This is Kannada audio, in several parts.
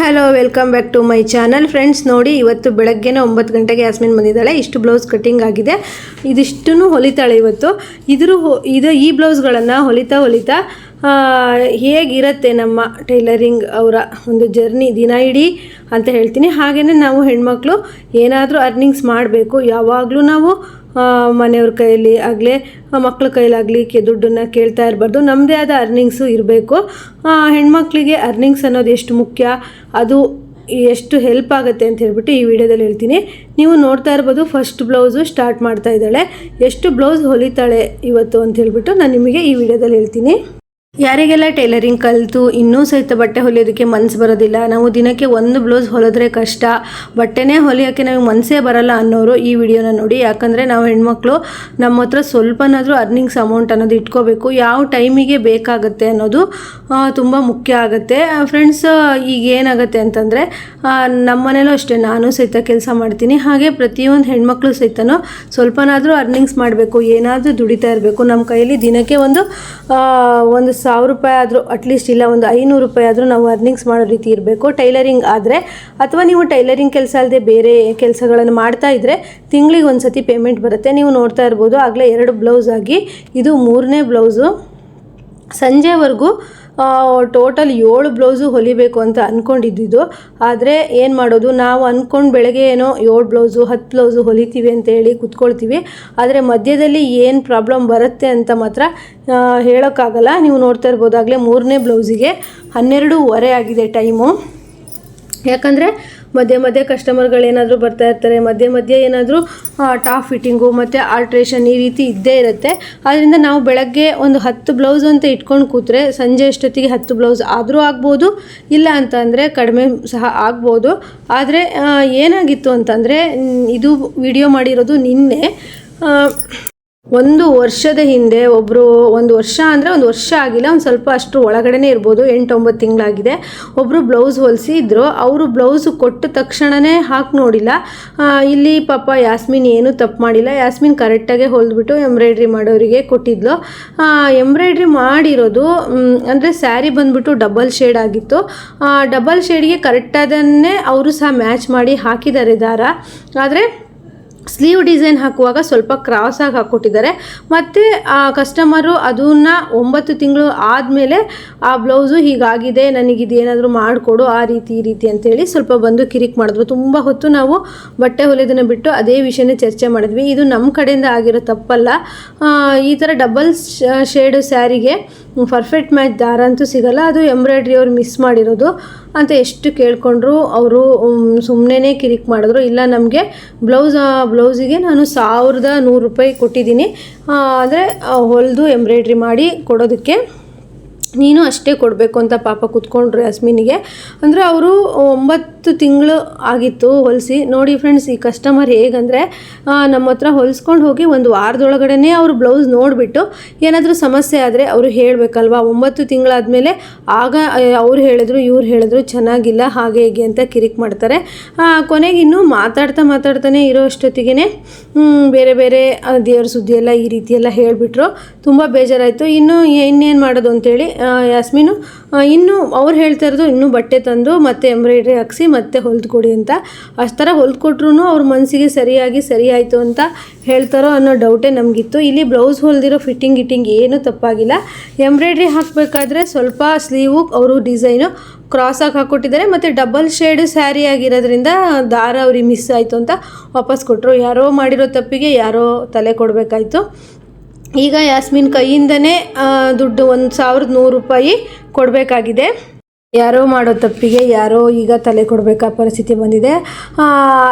Hello, welcome back to my channel. Friends, ನೋಡಿ, ಇವತ್ತು ಬೆಳಗ್ಗೆನೇ ಒಂಬತ್ತು ಗಂಟೆಗೆ ಯಾಸ್ಮಿನ್ ಬಂದಿದ್ದಾಳೆ. ಇಷ್ಟು ಬ್ಲೌಸ್ ಕಟ್ಟಿಂಗ್ ಆಗಿದೆ. ಇದಿಷ್ಟೂ ಹೊಲಿತಾಳೆ ಇವತ್ತು. ಇದ್ರ ಇದು ಈ ಬ್ಲೌಸ್ಗಳನ್ನು ಹೊಲಿತಾ ಹೊಲಿತಾ ಹೇಗಿರುತ್ತೆ ನಮ್ಮ ಟೈಲರಿಂಗ್ ಅವರ ಒಂದು ಜರ್ನಿ ದಿನ ಇಡೀ ಅಂತ ಹೇಳ್ತೀನಿ. ಹಾಗೆಯೇ ನಾವು ಹೆಣ್ಮಕ್ಳು ಏನಾದರೂ ಅರ್ನಿಂಗ್ಸ್ ಮಾಡಬೇಕು. ಯಾವಾಗಲೂ ನಾವು ಮನೆಯವ್ರ ಕೈಯಲ್ಲಿ ಆಗಲಿ ಮಕ್ಕಳ ಕೈಲಾಗಲಿ ಕೆ ದುಡ್ಡನ್ನು ಕೇಳ್ತಾ ಇರಬಾರ್ದು. ನಮ್ಮದೇ ಆದ ಅರ್ನಿಂಗ್ಸು ಇರಬೇಕು. ಹೆಣ್ಮಕ್ಳಿಗೆ ಅರ್ನಿಂಗ್ಸ್ ಅನ್ನೋದು ಎಷ್ಟು ಮುಖ್ಯ? ಅದು ಎಷ್ಟು ಹೆಲ್ಪ್ ಆಗುತ್ತೆ ಅಂತ ಹೇಳ್ಬಿಟ್ಟು ಈ ವಿಡಿಯೋದಲ್ಲಿ ಹೇಳ್ತೀನಿ. ನೀವು ನೋಡ್ತಾ ಇರ್ಬೋದು ಫಸ್ಟ್ ಬ್ಲೌಸು ಸ್ಟಾರ್ಟ್ ಮಾಡ್ತಾ ಇದ್ದಾಳೆ. ಎಷ್ಟು ಬ್ಲೌಸ್ ಹೊಲಿತಾಳೆ ಇವತ್ತು ಅಂತ ಹೇಳ್ಬಿಟ್ಟು ನಾನು ನಿಮಗೆ ಈ ವಿಡಿಯೋದಲ್ಲಿ ಹೇಳ್ತೀನಿ. ಯಾರಿಗೆಲ್ಲ ಟೈಲರಿಂಗ್ ಕಲಿತು ಇನ್ನೂ ಸಹಿತ ಬಟ್ಟೆ ಹೊಲಿಯೋದಕ್ಕೆ ಮನಸ್ಸು ಬರೋದಿಲ್ಲ. ನಾವು ದಿನಕ್ಕೆ ಒಂದು ಬ್ಲೌಸ್ ಹೊಲಿದ್ರೆ ಕಷ್ಟ. ಬಟ್ಟೆನೇ ಹೊಲಿಯೋಕ್ಕೆ ನಮಗೆ ಮನಸ್ಸೇ ಬರಲ್ಲ ಅನ್ನೋರು ಈ ವಿಡಿಯೋನ ನೋಡಿ. ಯಾಕಂದರೆ ನಾವು ಹೆಣ್ಮಕ್ಳು, ನಮ್ಮ ಹತ್ರ ಸ್ವಲ್ಪನಾದರೂ ಅರ್ನಿಂಗ್ಸ್ ಅಮೌಂಟ್ ಅನ್ನೋದು ಇಟ್ಕೋಬೇಕು. ಯಾವ ಟೈಮಿಗೆ ಬೇಕಾಗುತ್ತೆ ಅನ್ನೋದು ತುಂಬ ಮುಖ್ಯ ಆಗುತ್ತೆ. ಫ್ರೆಂಡ್ಸ್ ಈಗ ಏನಾಗುತ್ತೆ ಅಂತಂದರೆ ನಮ್ಮ ಮನೇಲೂ ಅಷ್ಟೇ. ನಾನು ಸಹಿತ ಕೆಲಸ ಮಾಡ್ತೀನಿ. ಹಾಗೆ ಪ್ರತಿಯೊಂದು ಹೆಣ್ಮಕ್ಳು ಸಹಿತನೂ ಸ್ವಲ್ಪನಾದರೂ ಅರ್ನಿಂಗ್ಸ್ ಮಾಡಬೇಕು. ಏನಾದರೂ ದುಡಿತಾ ಇರಬೇಕು. ನಮ್ಮ ಕೈಯಲ್ಲಿ ದಿನಕ್ಕೆ ಒಂದು ಒಂದು ಸಾವಿರ ರೂಪಾಯಿ ಆದರೂ ಅಟ್ಲೀಸ್ಟ್ ಇಲ್ಲ, ಒಂದು ಐನೂರು ರೂಪಾಯಿ ಆದರೂ ನಾವು ಅರ್ನಿಂಗ್ಸ್ ಮಾಡೋ ರೀತಿ ಇರಬೇಕು. ಟೈಲರಿಂಗ್ ಆದರೆ, ಅಥವಾ ನೀವು ಟೈಲರಿಂಗ್ ಕೆಲಸ ಅಲ್ಲದೆ ಬೇರೆ ಕೆಲಸಗಳನ್ನು ಮಾಡ್ತಾ ಇದ್ದರೆ ತಿಂಗಳಿಗೆ ಒಂದು ಸತಿ ಪೇಮೆಂಟ್ ಬರುತ್ತೆ. ನೀವು ನೋಡ್ತಾ ಇರ್ಬೋದು, ಆಗಲೇ ಎರಡು ಬ್ಲೌಸ್ ಆಗಿ, ಇದು ಮೂರನೇ ಬ್ಲೌಸು ಸಂಜೆವರೆಗೂ ಟೋಟಲ್ ಏಳು ಬ್ಲೌಸು ಹೊಲಿಬೇಕು ಅಂತ ಅಂದ್ಕೊಂಡಿದ್ದಿದ್ದು ಆದರೆ ಏನು ಮಾಡೋದು, ನಾವು ಅಂದ್ಕೊಂಡು ಬೆಳಗ್ಗೆ ಏನೋ ಏಳು ಬ್ಲೌಸು ಹತ್ತು ಬ್ಲೌಸು ಹೊಲಿತೀವಿ ಅಂತ ಹೇಳಿ ಕುತ್ಕೊಳ್ತೀವಿ. ಆದರೆ ಮಧ್ಯದಲ್ಲಿ ಏನು ಪ್ರಾಬ್ಲಮ್ ಬರುತ್ತೆ ಅಂತ ಮಾತ್ರ ಹೇಳೋಕ್ಕಾಗಲ್ಲ. ನೀವು ನೋಡ್ತಾ ಇರ್ಬೋದಾಗಲೇ ಮೂರನೇ ಬ್ಲೌಸಿಗೆ ಹನ್ನೆರಡೂವರೆ ಆಗಿದೆ ಟೈಮು. ಯಾಕಂದರೆ ಮಧ್ಯೆ ಮಧ್ಯೆ ಕಸ್ಟಮರ್ಗಳೇನಾದರೂ ಬರ್ತಾ ಇರ್ತಾರೆ, ಮಧ್ಯೆ ಮಧ್ಯೆ ಏನಾದರೂ ಟಾಪ್ ಫಿಟ್ಟಿಂಗು ಮತ್ತು ಆಲ್ಟ್ರೇಷನ್ ಈ ರೀತಿ ಇದ್ದೇ ಇರುತ್ತೆ. ಆದ್ದರಿಂದ ನಾವು ಬೆಳಗ್ಗೆ ಒಂದು ಹತ್ತು ಬ್ಲೌಸ್ ಅಂತ ಇಟ್ಕೊಂಡು ಕೂತ್ರೆ ಸಂಜೆ ಅಷ್ಟೊತ್ತಿಗೆ ಹತ್ತು ಬ್ಲೌಸ್ ಆದರೂ ಆಗ್ಬೋದು, ಇಲ್ಲ ಅಂತ ಅಂದರೆ ಕಡಿಮೆ ಸಹ ಆಗ್ಬೋದು. ಆದರೆ ಏನಾಗಿತ್ತು ಅಂತಂದರೆ ಇದು ವಿಡಿಯೋ ಮಾಡಿರೋದು ನಿನ್ನೆ. ಒಂದು ವರ್ಷದ ಹಿಂದೆ ಒಬ್ಬರು ಒಂದು ವರ್ಷ ಅಂದರೆ ಒಂದು ವರ್ಷ ಆಗಿಲ್ಲ, ಒಂದು ಸ್ವಲ್ಪ ಅಷ್ಟು ಒಳಗಡೆನೇ ಇರ್ಬೋದು ಎಂಟು ಒಂಬತ್ತು ತಿಂಗಳಾಗಿದೆ. ಒಬ್ಬರು ಬ್ಲೌಸ್ ಹೊಲಿಸಿ ಇದ್ರು. ಅವರು ಬ್ಲೌಸ್ ಕೊಟ್ಟ ತಕ್ಷಣವೇ ಹಾಕಿ ನೋಡಿಲ್ಲ. ಇಲ್ಲಿ ಪಾಪ ಯಾಸ್ಮಿನ್ ಏನೂ ತಪ್ಪು ಮಾಡಿಲ್ಲ. ಯಾಸ್ಮಿನ್ ಕರೆಕ್ಟಾಗೆ ಹೊಲಿದ್ಬಿಟ್ಟು ಎಂಬ್ರಾಯ್ಡ್ರಿ ಮಾಡೋರಿಗೆ ಕೊಟ್ಟಿದ್ಲು. ಎಂಬ್ರಾಯ್ಡ್ರಿ ಮಾಡಿರೋದು ಅಂದರೆ ಸ್ಯಾರಿ ಬಂದುಬಿಟ್ಟು ಡಬಲ್ ಶೇಡ್ ಆಗಿತ್ತು. ಡಬಲ್ ಶೇಡ್ಗೆ ಕರೆಕ್ಟಾದನ್ನೇ ಅವರು ಸಹ ಮ್ಯಾಚ್ ಮಾಡಿ ಹಾಕಿದ್ದಾರೆ ದಾರ. ಆದರೆ ಸ್ಲೀವ್ ಡಿಸೈನ್ ಹಾಕುವಾಗ ಸ್ವಲ್ಪ ಕ್ರಾಸಾಗಿ ಹಾಕ್ಕೊಟ್ಟಿದ್ದಾರೆ. ಮತ್ತು, ಆ ಕಸ್ಟಮರು ಅದನ್ನು ಒಂಬತ್ತು ತಿಂಗಳು ಆದಮೇಲೆ ಆ ಬ್ಲೌಸು ಹೀಗಾಗಿದೆ, ನನಗಿದು ಏನಾದರೂ ಮಾಡಿಕೊಡು, ಆ ರೀತಿ, ಈ ರೀತಿ ಅಂತೇಳಿ ಸ್ವಲ್ಪ ಬಂದು ಕಿರಿಕ್ ಮಾಡಿದ್ರು. ತುಂಬ ಹೊತ್ತು ನಾವು ಬಟ್ಟೆ ಹೊಲಿಯೋದನ್ನು ಬಿಟ್ಟು ಅದೇ ವಿಷಯನೇ ಚರ್ಚೆ ಮಾಡಿದ್ವಿ. ಇದು ನಮ್ಮ ಕಡೆಯಿಂದ ಆಗಿರೋ ತಪ್ಪಲ್ಲ. ಈ ಥರ ಡಬಲ್ ಶೇಡು ಸ್ಯಾರಿಗೆ ಪರ್ಫೆಕ್ಟ್ ಮ್ಯಾಚ್ ದಾರ ಅಂತೂ ಸಿಗಲ್ಲ. ಅದು ಎಂಬ್ರಾಯ್ಡ್ರಿ ಅವ್ರು ಮಿಸ್ ಮಾಡಿರೋದು ಅಂತ ಎಷ್ಟು ಕೇಳಿಕೊಂಡ್ರು ಅವರು ಸುಮ್ಮನೆ ಕಿರಿಕ್ ಮಾಡಿದ್ರು. ಇಲ್ಲ, ನಮಗೆ ಬ್ಲೌಸ್ ಬ್ಲೌಸಿಗೆ ನಾನು ಸಾವಿರದ ನೂರು ರೂಪಾಯಿ ಕೊಟ್ಟಿದ್ದೀನಿ. ಅಂದರೆ ಹೊಲಿದು ಎಂಬ್ರಾಯ್ಡ್ರಿ ಮಾಡಿ ಕೊಡೋದಕ್ಕೆ ನೀನು ಅಷ್ಟೇ ಕೊಡಬೇಕು ಅಂತ ಪಾಪ ಕುತ್ಕೊಂಡ್ರು ಅಸ್ಮಿನಿಗೆ ಅಂದರೆ ಅವರು ಒಂಬತ್ತು ತಿಂಗಳು ಆಗಿತ್ತು ಹೊಲಿಸಿ. ನೋಡಿ ಫ್ರೆಂಡ್ಸ್ ಈ ಕಸ್ಟಮರ್ ಹೇಗಂದರೆ ನಮ್ಮ ಹತ್ರ ಹೊಲಿಸ್ಕೊಂಡು ಹೋಗಿ ಒಂದು ವಾರದೊಳಗಡೆ ಅವರು ಬ್ಲೌಸ್ ನೋಡಿಬಿಟ್ಟು ಏನಾದರೂ ಸಮಸ್ಯೆ ಆದರೆ ಅವರು ಹೇಳಬೇಕಲ್ವಾ? ಒಂಬತ್ತು ತಿಂಗಳಾದಮೇಲೆ ಆಗ ಅವ್ರು ಹೇಳಿದ್ರು, ಇವ್ರು ಹೇಳಿದ್ರು, ಚೆನ್ನಾಗಿಲ್ಲ, ಹಾಗೆ ಹೀಗೆ ಅಂತ ಕಿರಿಕ್ ಮಾಡ್ತಾರೆ. ಕೊನೆಗೆ ಇನ್ನೂ ಮಾತಾಡ್ತಾ ಮಾತಾಡ್ತಾನೆ ಇರೋ ಅಷ್ಟೊತ್ತಿಗೆ ಬೇರೆ ಬೇರೆ ದೇವ್ರ ಸುದ್ದಿ ಎಲ್ಲ ಈ ರೀತಿ ಎಲ್ಲ ಹೇಳಿಬಿಟ್ರು. ತುಂಬ ಬೇಜಾರಾಯಿತು. ಇನ್ನು ಇನ್ನೇನು ಮಾಡೋದು ಅಂತೇಳಿ ಯಾಸ್ಮಿನು ಇನ್ನು ಅವ್ರು ಹೇಳ್ತಾ ಇರೋದು ಇನ್ನೂ ಬಟ್ಟೆ ತಂದು ಮತ್ತೆ ಎಂಬ್ರಾಯ್ಡ್ರಿ ಹಾಕಿಸಿ ಮತ್ತೆ ಹೊಲ್ದು ಕೊಡಿ ಅಂತ. ಅಷ್ಟು ಥರ ಹೊಲ್ದು ಕೊಟ್ರು ಅವ್ರ ಮನಸ್ಸಿಗೆ ಸರಿಯಾಗಿ ಸರಿ ಅಂತ ಹೇಳ್ತಾರೋ ಅನ್ನೋ ಡೌಟೇ ನಮಗಿತ್ತು. ಇಲ್ಲಿ ಬ್ಲೌಸ್ ಹೊಲ್ದಿರೋ ಫಿಟ್ಟಿಂಗ್ ಗಿಟ್ಟಿಂಗ್ ಏನೂ ತಪ್ಪಾಗಿಲ್ಲ. ಎಂಬ್ರಾಯ್ಡ್ರಿ ಹಾಕಬೇಕಾದ್ರೆ ಸ್ವಲ್ಪ ಸ್ಲೀವು ಅವರು ಡಿಸೈನು ಕ್ರಾಸಾಗಿ ಹಾಕ್ಕೊಟ್ಟಿದ್ದಾರೆ ಮತ್ತು ಡಬಲ್ ಶೇಡ್ ಸ್ಯಾರಿ ಆಗಿರೋದ್ರಿಂದ ದಾರ ಅವ್ರಿಗೆ ಮಿಸ್ ಆಯಿತು ಅಂತ ವಾಪಸ್ ಕೊಟ್ಟರು ಯಾರೋ ಮಾಡಿರೋ ತಪ್ಪಿಗೆ ಯಾರೋ ತಲೆ ಕೊಡಬೇಕಾಯ್ತು. ಈಗ ಯಾಸ್ಮಿನ್ ಕೈಯಿಂದನೇ ದುಡ್ಡು ಒಂದು ಸಾವಿರದ ನೂರು ರೂಪಾಯಿ ಕೊಡಬೇಕಾಗಿದೆ. ಯಾರೋ ಮಾಡೋ ತಪ್ಪಿಗೆ ಯಾರೋ ಈಗ ತಲೆ ಕೊಡಬೇಕಾ ಪರಿಸ್ಥಿತಿ ಬಂದಿದೆ.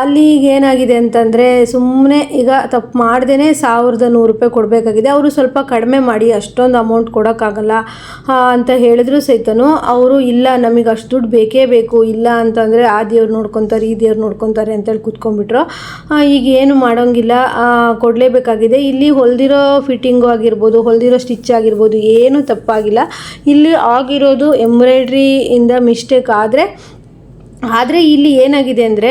ಅಲ್ಲಿ ಈಗ ಏನಾಗಿದೆ ಅಂತಂದರೆ ಸುಮ್ಮನೆ ಈಗ ತಪ್ಪು ಮಾಡ್ದೇ ಸಾವಿರದ ನೂರು ರೂಪಾಯಿ ಕೊಡಬೇಕಾಗಿದೆ. ಅವರು ಸ್ವಲ್ಪ ಕಡಿಮೆ ಮಾಡಿ, ಅಷ್ಟೊಂದು ಅಮೌಂಟ್ ಕೊಡೋಕ್ಕಾಗಲ್ಲ ಅಂತ ಹೇಳಿದ್ರು ಸಹಿತನು ಅವರು, ಇಲ್ಲ, ನಮಗೆ ಅಷ್ಟು ದುಡ್ಡು ಬೇಕೇ ಬೇಕು, ಇಲ್ಲ ಅಂತಂದರೆ ಆ ದೇವ್ರು ನೋಡ್ಕೊತಾರೆ, ಈ ದೇವ್ರು ನೋಡ್ಕೊತಾರೆ ಅಂತೇಳಿ ಕುತ್ಕೊಂಡ್ಬಿಟ್ರು. ಈಗ ಏನು ಮಾಡೋಂಗಿಲ್ಲ ಕೊಡಲೇಬೇಕಾಗಿದೆ. ಇಲ್ಲಿ ಹೊಲ್ದಿರೋ ಫಿಟ್ಟಿಂಗು ಆಗಿರ್ಬೋದು, ಹೊಲ್ದಿರೋ ಸ್ಟಿಚ್ ಆಗಿರ್ಬೋದು, ಏನೂ ತಪ್ಪಾಗಿಲ್ಲ. ಇಲ್ಲಿ ಆಗಿರೋದು ಎಂಬ್ರಾಯ್ಡ್ರಿ ಇಂದ ಮಿಸ್ಟೇಕ್ ಆದರೆ ಆದರೆ ಇಲ್ಲಿ ಏನಾಗಿದೆ ಅಂದರೆ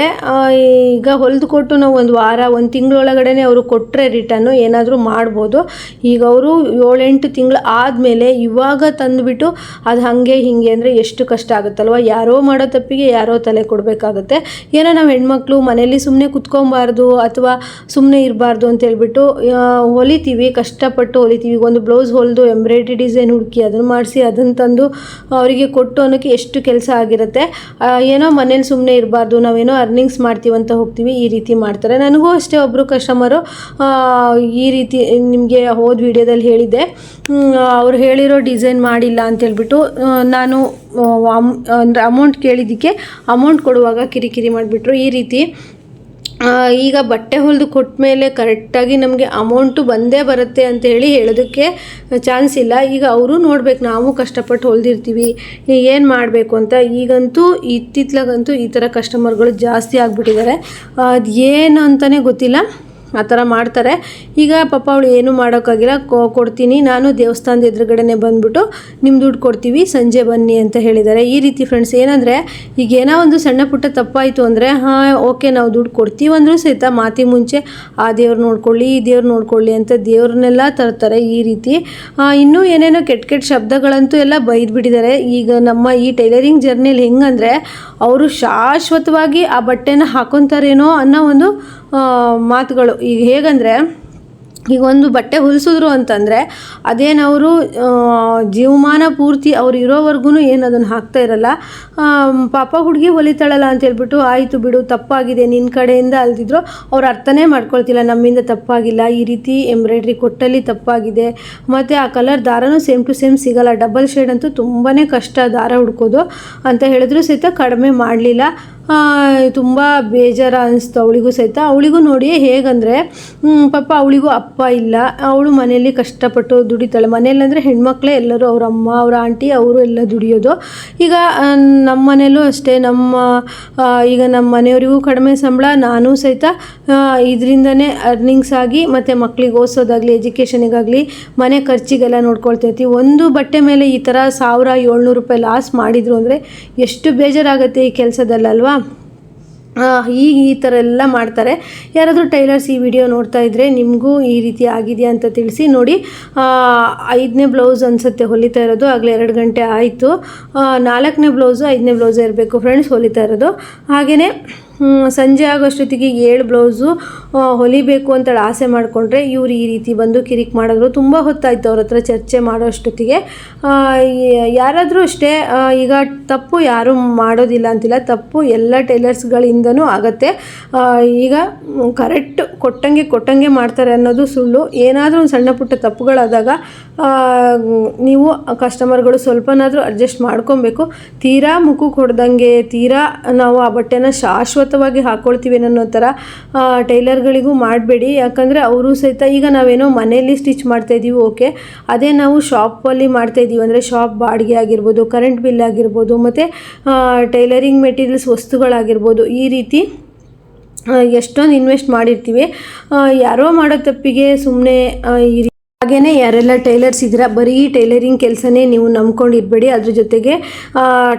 ಈಗ ಹೊಲಿದು ಕೊಟ್ಟು ನಾವು ಒಂದು ವಾರ ಒಂದು ತಿಂಗಳೊಳಗಡೆ ಅವರು ಕೊಟ್ಟರೆ ರಿಟರ್ನು ಏನಾದರೂ ಮಾಡ್ಬೋದು. ಈಗ ಅವರು ಏಳೆಂಟು ತಿಂಗಳು ಆದಮೇಲೆ ಇವಾಗ ತಂದುಬಿಟ್ಟು ಅದು ಹಾಗೆ ಹೀಗೆ ಅಂದರೆ ಎಷ್ಟು ಕಷ್ಟ ಆಗುತ್ತಲ್ವ ಯಾರೋ ಮಾಡೋ ತಪ್ಪಿಗೆ ಯಾರೋ ತಲೆ ಕೊಡಬೇಕಾಗುತ್ತೆ. ಏನೋ ನಾವು ಹೆಣ್ಮಕ್ಳು ಮನೇಲಿ ಸುಮ್ಮನೆ ಕುತ್ಕೊಬಾರ್ದು ಅಥವಾ ಸುಮ್ಮನೆ ಇರಬಾರ್ದು ಅಂತ ಹೇಳ್ಬಿಟ್ಟು ಆ, ಹೊಲಿತೀವಿ ಕಷ್ಟಪಟ್ಟು ಹೊಲಿತೀವಿ. ಒಂದು ಬ್ಲೌಸ್ ಹೊಲಿದು ಎಂಬ್ರಾಯ್ಡ್ರಿ ಡಿಸೈನ್ ಹುಡುಕಿ ಅದನ್ನು ಮಾಡಿಸಿ ಅದನ್ನು ತಂದು ಅವರಿಗೆ ಕೊಟ್ಟು ಅನ್ನೋಕ್ಕೆ ಎಷ್ಟು ಕೆಲಸ ಆಗಿರುತ್ತೆ. ಏನೋ ಮನೇಲಿ ಸುಮ್ಮನೆ ಇರಬಾರ್ದು, ನಾವೇನೋ ಅರ್ನಿಂಗ್ಸ್ ಮಾಡ್ತೀವಿ ಅಂತ ಹೋಗ್ತೀವಿ, ಈ ರೀತಿ ಮಾಡ್ತಾರೆ. ನನಗೂ ಅಷ್ಟೇ ಒಬ್ಬರು ಕಸ್ಟಮರು ಈ ರೀತಿ ನಿಮಗೆ ಹೋದ ವಿಡಿಯೋದಲ್ಲಿ ಹೇಳಿದ್ದೆ. ಅವ್ರು ಹೇಳಿರೋ ಡಿಸೈನ್ ಮಾಡಿಲ್ಲ ಅಂತ ನಾನು ಅಮ್, ಅಂದರೆ ಅಮೌಂಟ್ ಕೇಳಿದ್ದಕ್ಕೆ ಅಮೌಂಟ್ ಕೊಡುವಾಗ ಕಿರಿಕಿರಿ ಮಾಡಿಬಿಟ್ರು. ಈ ರೀತಿ ಈಗ ಬಟ್ಟೆ ಹೊಲಿದು ಕೊಟ್ಟ ಮೇಲೆ ಕರೆಕ್ಟಾಗಿ ನಮಗೆ ಅಮೌಂಟು ಬಂದೇ ಬರುತ್ತೆ ಅಂತ ಹೇಳಿ ಹೇಳೋದಕ್ಕೆ ಚಾನ್ಸ್ ಇಲ್ಲ. ಈಗ ಅವರು ನೋಡ್ಬೇಕು, ನಾವು ಕಷ್ಟಪಟ್ಟು ಹೊಲ್ದಿರ್ತೀವಿ, ಏನು ಮಾಡಬೇಕು ಅಂತ. ಈಗಂತೂ ಇತ್ತಿತ್ಲಾಗಂತೂ ಈ ಥರ ಕಸ್ಟಮರ್ಗಳು ಜಾಸ್ತಿ ಆಗಿಬಿಟ್ಟಿದ್ದಾರೆ. ಅದು ಏನು ಅಂತಲೇ ಗೊತ್ತಿಲ್ಲ. ಆ ಥರ ಮಾಡ್ತಾರೆ. ಈಗ ಪಾಪ ಅವಳು ಏನೂ ಮಾಡೋಕ್ಕಾಗಿಲ್ಲ. ಕೊ- ಕೊಡ್ತೀನಿ. ನಾನು ದೇವಸ್ಥಾನದ ಎದುರುಗಡೆನೆ ಬಂದ್ಬಿಟ್ಟು ನಿಮ್ಮ ದುಡ್ಡು ಕೊಡ್ತೀವಿ. ಸಂಜೆ ಬನ್ನಿ ಅಂತ ಹೇಳಿದ್ದಾರೆ. ಈ ರೀತಿ ಫ್ರೆಂಡ್ಸ್ ಏನಂದರೆ ಈಗ ಏನೋ ಒಂದು ಸಣ್ಣ ಪುಟ್ಟ ತಪ್ಪಾಯಿತು ಅಂದರೆ, ಹಾಂ, ಓಕೆ, ನಾವು ದುಡ್ಡು ಕೊಡ್ತೀವಿ ಅಂದರೂ ಸಹಿತ ಮಾತಿ ಮುಂಚೆ, ಆ ದೇವ್ರು ನೋಡ್ಕೊಳ್ಳಿ, ಈ ದೇವ್ರು ನೋಡ್ಕೊಳ್ಳಿ ಅಂತ ದೇವ್ರನ್ನೆಲ್ಲ ತರ್ತಾರೆ ಈ ರೀತಿ. ಇನ್ನೂ ಏನೇನೋ ಕೆಟ್ಟ ಕೆಟ್ಟ ಶಬ್ದಗಳಂತೂ ಎಲ್ಲ ಬೈದ್ಬಿಟ್ಟಿದ್ದಾರೆ. ಈಗ ನಮ್ಮ ಈ ಟೈಲರಿಂಗ್ ಜರ್ನಿಲಿ ಹೆಂಗಂದರೆ, ಅವರು ಶಾಶ್ವತವಾಗಿ ಆ ಬಟ್ಟೆನ ಹಾಕೊತಾರೇನೋ ಅನ್ನೋ ಒಂದು ಮಾತುಗಳು. ಈಗ ಹೇಗಂದರೆ, ಈಗ ಒಂದು ಬಟ್ಟೆ ಹೊಲಿಸಿದ್ರು ಅಂತಂದರೆ, ಅದೇನವರು ಜೀವಮಾನ ಪೂರ್ತಿ ಅವ್ರು ಇರೋವರೆಗೂ ಏನು ಅದನ್ನು ಹಾಕ್ತಾ ಇರಲ್ಲ. ಪಾಪ ಹುಡುಗಿ ಹೊಲಿತಾಳಲ್ಲ ಅಂತ ಹೇಳ್ಬಿಟ್ಟು, ಆಯಿತು ಬಿಡು, ತಪ್ಪಾಗಿದೆ ನಿನ್ನ ಕಡೆಯಿಂದ ಅಲ್ದಿದ್ರು ಅವ್ರು ಅರ್ಥನೇ ಮಾಡ್ಕೊಳ್ತಿಲ್ಲ. ನಮ್ಮಿಂದ ತಪ್ಪಾಗಿಲ್ಲ. ಈ ರೀತಿ ಎಂಬ್ರಾಯ್ಡ್ರಿ ಕೊಟ್ಟಲ್ಲಿ ತಪ್ಪಾಗಿದೆ. ಮತ್ತು ಆ ಕಲರ್ ದಾರನೂ ಸೇಮ್ ಟು ಸೇಮ್ ಸಿಗಲ್ಲ. ಡಬಲ್ ಶೇಡ್ ಅಂತೂ ತುಂಬಾ ಕಷ್ಟ ದಾರ ಹುಡ್ಕೋದು. ಅಂತ ಹೇಳಿದ್ರು ಸಹಿತ ಕಡಿಮೆ ಮಾಡಲಿಲ್ಲ. ತುಂಬ ಬೇಜಾರ ಅನಿಸ್ತು ಅವಳಿಗೂ ಸಹಿತ. ಅವಳಿಗೂ ನೋಡಿ ಹೇಗಂದರೆ ಪಾಪ ಅವಳಿಗೂ ಅಪ್ಪ ಇಲ್ಲ. ಅವಳು ಮನೆಯಲ್ಲಿ ಕಷ್ಟಪಟ್ಟು ದುಡಿತಾಳೆ. ಮನೆಯಲ್ಲಿ ಅಂದರೆ ಹೆಣ್ಮಕ್ಳೇ ಎಲ್ಲರೂ, ಅವ್ರ ಅಮ್ಮ, ಅವ್ರ ಆಂಟಿ, ಅವರು ಎಲ್ಲ ದುಡಿಯೋದು. ಈಗ ನಮ್ಮ ಮನೇಲೂ ಅಷ್ಟೇ. ನಮ್ಮ ಈಗ ನಮ್ಮ ಮನೆಯವರಿಗೂ ಕಡಿಮೆ ಸಂಬಳ, ನಾನು ಸಹಿತ ಇದರಿಂದನೇ ಅರ್ನಿಂಗ್ಸ್ ಆಗಿ, ಮತ್ತು ಮಕ್ಳಿಗೆ ಓದಿಸೋದಾಗಲಿ ಎಜುಕೇಷನಿಗಾಗಲಿ ಮನೆ ಖರ್ಚಿಗೆಲ್ಲ ನೋಡ್ಕೊಳ್ತೈತಿ. ಒಂದು ಬಟ್ಟೆ ಮೇಲೆ ಈ ಥರ ಸಾವಿರ ಏಳ್ನೂರು ರೂಪಾಯಿ ಲಾಸ್ ಮಾಡಿದ್ರು ಅಂದರೆ, ಎಷ್ಟು ಬೇಜಾರಾಗುತ್ತೆ ಈ ಕೆಲಸದಲ್ಲಲ್ವಾ ಈಗ ಈ ಥರ ಎಲ್ಲ ಮಾಡ್ತಾರೆ. ಯಾರಾದರೂ ಟೈಲರ್ಸ್ ಈ ವಿಡಿಯೋ ನೋಡ್ತಾ ಇದ್ದರೆ ನಿಮಗೂ ಈ ರೀತಿ ಆಗಿದೆಯಾ ಅಂತ ತಿಳಿಸಿ. ನೋಡಿ ಐದನೇ ಬ್ಲೌಸ್ ಅನಿಸುತ್ತೆ ಹೊಲಿತಾ ಇರೋದು, ಆಗಲೇ ಎರಡು ಗಂಟೆ ಆಯಿತು. ನಾಲ್ಕನೇ ಬ್ಲೌಸು ಐದನೇ ಬ್ಲೌಸ್ ಇರಬೇಕು ಫ್ರೆಂಡ್ಸ್ ಹೊಲಿತಾ ಇರೋದು. ಹಾಗೆಯೇ ಸಂಜೆ ಆಗೋಷ್ಟೊತ್ತಿಗೆ ಏಳು ಬ್ಲೌಸು ಹೊಲಿಬೇಕು ಅಂತೇಳಿ ಆಸೆ ಮಾಡಿಕೊಂಡ್ರೆ ಇವ್ರು ಈ ರೀತಿ ಬಂದು ಕಿರಿಕ್ ಮಾಡಿದ್ರು. ತುಂಬ ಹೊತ್ತಾಯಿತು ಅವ್ರ ಹತ್ರ ಚರ್ಚೆ ಮಾಡೋ ಅಷ್ಟೊತ್ತಿಗೆ. ಯಾರಾದರೂ ಅಷ್ಟೇ ಈಗ ತಪ್ಪು ಯಾರೂ ಮಾಡೋದಿಲ್ಲ ಅಂತಿಲ್ಲ. ತಪ್ಪು ಎಲ್ಲ ಟೈಲರ್ಸ್ಗಳಿಂದನೂ ಆಗತ್ತೆ. ಈಗ ಕರೆಕ್ಟ್ ಕೊಟ್ಟಂಗೆ ಕೊಟ್ಟಂಗೆ ಮಾಡ್ತಾರೆ ಅನ್ನೋದು ಸುಳ್ಳು. ಏನಾದರೂ ಒಂದು ಸಣ್ಣ ಪುಟ್ಟ ತಪ್ಪುಗಳಾದಾಗ ನೀವು ಕಸ್ಟಮರ್ಗಳು ಸ್ವಲ್ಪನಾದರೂ ಅಡ್ಜಸ್ಟ್ ಮಾಡ್ಕೊಬೇಕು. ತೀರಾ ಮುಖಕ್ಕೆ ಹೊಡೆದಂಗೆ ತೀರಾ ನಾವು ಆ ಬಟ್ಟೆನ ಶಾಶ್ವತವಾಗಿ ಹಾಕ್ಕೊಳ್ತೀವಿ ಅನ್ನೋ ಥರ ಟೈಲರ್ಗಳಿಗೂ ಮಾಡಬೇಡಿ. ಯಾಕಂದರೆ ಅವರು ಸಹಿತ ಈಗ ನಾವೇನೋ ಮನೆಯಲ್ಲಿ ಸ್ಟಿಚ್ ಮಾಡ್ತಾ ಇದ್ದೀವಿ ಓಕೆ. ಅದೇ ನಾವು ಶಾಪಲ್ಲಿ ಮಾಡ್ತಾ ಇದ್ದೀವಿ ಅಂದರೆ ಶಾಪ್ ಬಾಡಿಗೆ ಆಗಿರ್ಬೋದು, ಕರೆಂಟ್ ಬಿಲ್ ಆಗಿರ್ಬೋದು, ಮತ್ತು ಟೈಲರಿಂಗ್ ಮೆಟೀರಿಯಲ್ಸ್ ವಸ್ತುಗಳಾಗಿರ್ಬೋದು, ಈ ರೀತಿ ಎಷ್ಟೊಂದು ಇನ್ವೆಸ್ಟ್ ಮಾಡಿರ್ತೀವಿ. ಯಾರೋ ಮಾಡೋ ತಪ್ಪಿಗೆ ಸುಮ್ಮನೆ ಈ ಹಾಗೇನೆ ಯಾರೆಲ್ಲ ಟೈಲರ್ಸ್ ಇದ್ದೀರಾ, ಬರೀ ಟೈಲರಿಂಗ್ ಕೆಲಸನೇ ನೀವು ನಂಬ್ಕೊಂಡಿರ್ಬೇಡಿ ಅದ್ರ ಜೊತೆಗೆ